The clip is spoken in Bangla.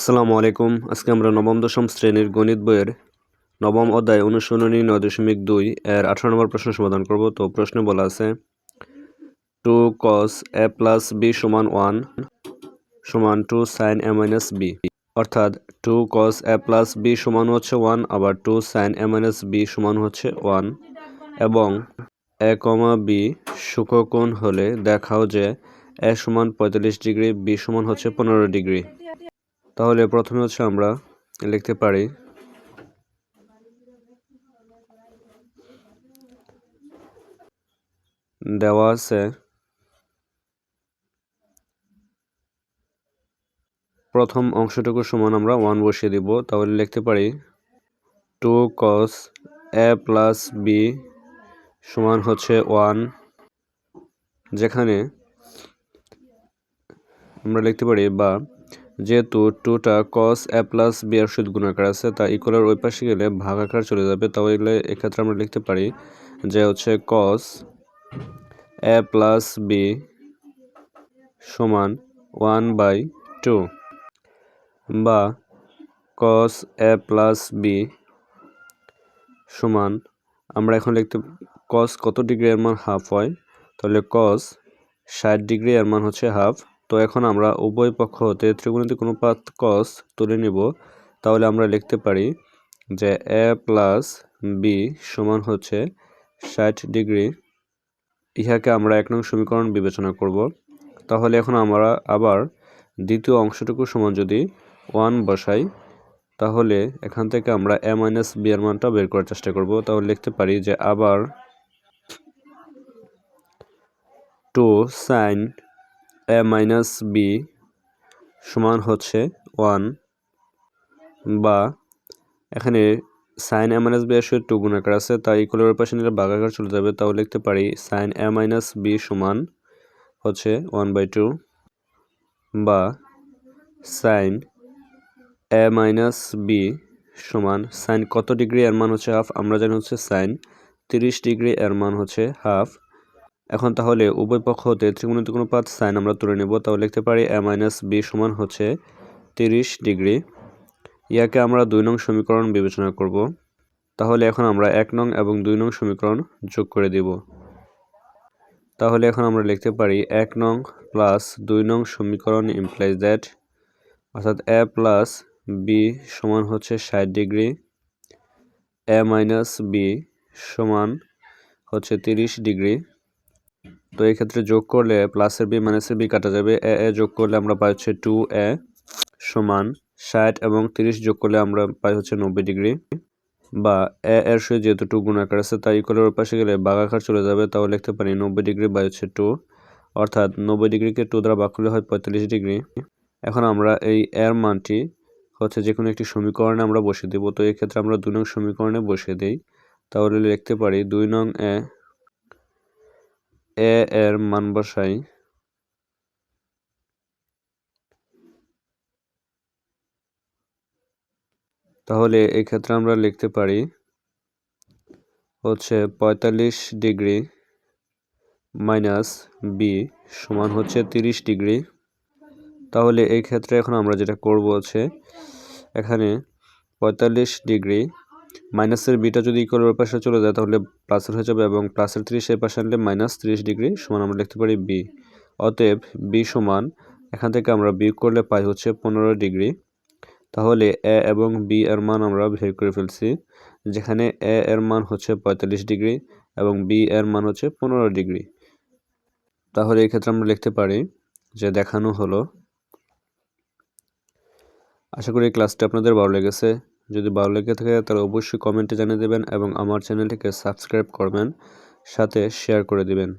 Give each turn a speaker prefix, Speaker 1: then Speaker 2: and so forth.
Speaker 1: আসসালামু আলাইকুম। আজকে আমরা নবম, দশম শ্রেণির গণিত বইয়ের নবম অধ্যায় অনুশীলনী নয় দশমিক দুই এর আঠারো নম্বর প্রশ্ন সমাধান করব। তো প্রশ্নে বলা আছে, two cos A plus B সমান ওয়ান সমান two sine A minus B অর্থাৎ two cos A plus B সমান হচ্ছে ওয়ান আবার two sine A minus B সমান হচ্ছে ওয়ান এবং এ কমা বি সুখকোণ হলে দেখাও যে এ সমান পঁয়তাল্লিশ ডিগ্রি বি সমান হচ্ছে পনেরো ডিগ্রি। তাহলে প্রথমে হচ্ছে আমরা লিখতে পারি দেওয়া আছে প্রথম অংশটুকু সমান আমরা ওয়ান বসিয়ে দিব। তাহলে লিখতে পারি two cos A plus B সমান হচ্ছে ওয়ান যেখানে আমরা লিখতে পারি বা যেহেতু টুটা কস এ প্লাস বি এর সহিত গুণাকার আছে, তা ইকুয়ালের ওই পাশে গেলে ভাগাকার চলে যাবে। তাহলে এক্ষেত্রে আমরা লিখতে পারি যে হচ্ছে কস এ প্লাস বি সমান ওয়ান বাই টু বা কস এ প্লাস বি সমান, আমরা এখন লিখতে কস কত ডিগ্রি এর মান হাফ হয়? তাহলে কস ষাট ডিগ্রি এর মান হচ্ছে হাফ তো এখন আমরা উভয় পক্ষ হতে ত্রিগুণিত কোনো পাত কস তুলে নিব। তাহলে আমরা লিখতে পারি যে এ প্লাস বি সমান হচ্ছে ষাট ডিগ্রি। ইহাকে আমরা এক নং সমীকরণ বিবেচনা করব। তাহলে এখন আমরা আবার দ্বিতীয় অংশটুকু সমান যদি ওয়ান বসাই, তাহলে এখান থেকে আমরা এ মাইনাস বি এর মানটা বের করার চেষ্টা করব। তাহলে লিখতে পারি যে আবার two sine A minus B সমান হচ্ছে ওয়ান বা এখানে সাইন এ মাইনাস বি সঙ্গে টু গুণাকার আছে, তাই ইকুয়ালের পাশে নিলে বাগাকার চলে যাবে, তাও লিখতে পারি সাইন এ মাইনাস বি সমান হচ্ছে ওয়ান বাই টু বা সাইন এ মাইনাস বি সমান সাইন কত ডিগ্রি এর মান হচ্ছে হাফ আমরা জানি হচ্ছে সাইন তিরিশ ডিগ্রি এর মান হচ্ছে হাফ এখন তাহলে উভয় পক্ষ হতে কোনো পাত সাইন আমরা তুলে নেব তাহলে লিখতে পারি এ মাইনাস বি সমান হচ্ছে তিরিশ ডিগ্রি। ইয়াকে আমরা দুই নং সমীকরণ বিবেচনা করব। তাহলে এখন আমরা এক নং এবং দুই নং সমীকরণ যোগ করে দিব। তাহলে এখন আমরা লিখতে পারি এক নং প্লাস দুই নং সমীকরণ ইমপ্লাইজ দ্যাট অর্থাৎ এ প্লাস বি সমান হচ্ছে ষাট ডিগ্রি। এ মাইনাস বি সমান হচ্ছে তিরিশ ডিগ্রি। তো এই ক্ষেত্রে যোগ করলে প্লাসের বি মাইনাসের বি কাটা যাবে। এ এ যোগ করলে আমরা পাই হচ্ছে টু এ সমান ষাট এবং তিরিশ যোগ করলে আমরা পাই হচ্ছে নব্বই ডিগ্রি বা এ এর সহিত যেহেতু টু গুণাকার আছে, তাই ইকুয়ালের ওর পাশে গেলে বাগাকার চলে যাবে, তাও লিখতে পারি নব্বই ডিগ্রি বাই হচ্ছে টু অর্থাৎ নব্বই ডিগ্রিকে টু দ্বারা বাক করলে হয় পঁয়তাল্লিশ ডিগ্রি এখন আমরা এই এর মানটি হচ্ছে যে কোনো একটি সমীকরণে আমরা বসিয়ে দেবো। তো এই ক্ষেত্রে আমরা দুই নং সমীকরণে বসিয়ে দিই। তাহলে লিখতে পারি দুই নং এ এ এর মান বসাই। তাহলে এই ক্ষেত্রে আমরা লিখতে পারি হচ্ছে পঁয়তাল্লিশ ডিগ্রি মাইনাস বি সমান হচ্ছে তিরিশ ডিগ্রি। তাহলে এই ক্ষেত্রে এখন আমরা যেটা করব হচ্ছে এখানে পঁয়তাল্লিশ ডিগ্রি মাইনাসের বিটা যদি ইকুয়ালের পাশে চলে যায়, তাহলে প্লাসের হয়ে যাবে এবং প্লাসের ত্রিশ এই পাশে আনলে মাইনাস ত্রিশ ডিগ্রি সমান আমরা লিখতে পারি বি অতএব বি সমান, এখান থেকে আমরা বি করলে পাই হচ্ছে পনেরো ডিগ্রি তাহলে এ এবং বি এর মান আমরা বের করে ফেলছি, যেখানে এ এর মান হচ্ছে পঁয়তাল্লিশ ডিগ্রি এবং বি এর মান হচ্ছে পনেরো ডিগ্রি তাহলে এই ক্ষেত্রে আমরা লিখতে পারি যে দেখানো হলো। আশা করি ক্লাসটি আপনাদের ভালো লেগেছে। যদি ভালো লেগে থাকে, তাহলে অবশ্যই কমেন্টে জানিয়ে দেবেন এবং আমার চ্যানেলটিকে সাবস্ক্রাইব করবেন, সাথে শেয়ার করে দিবেন।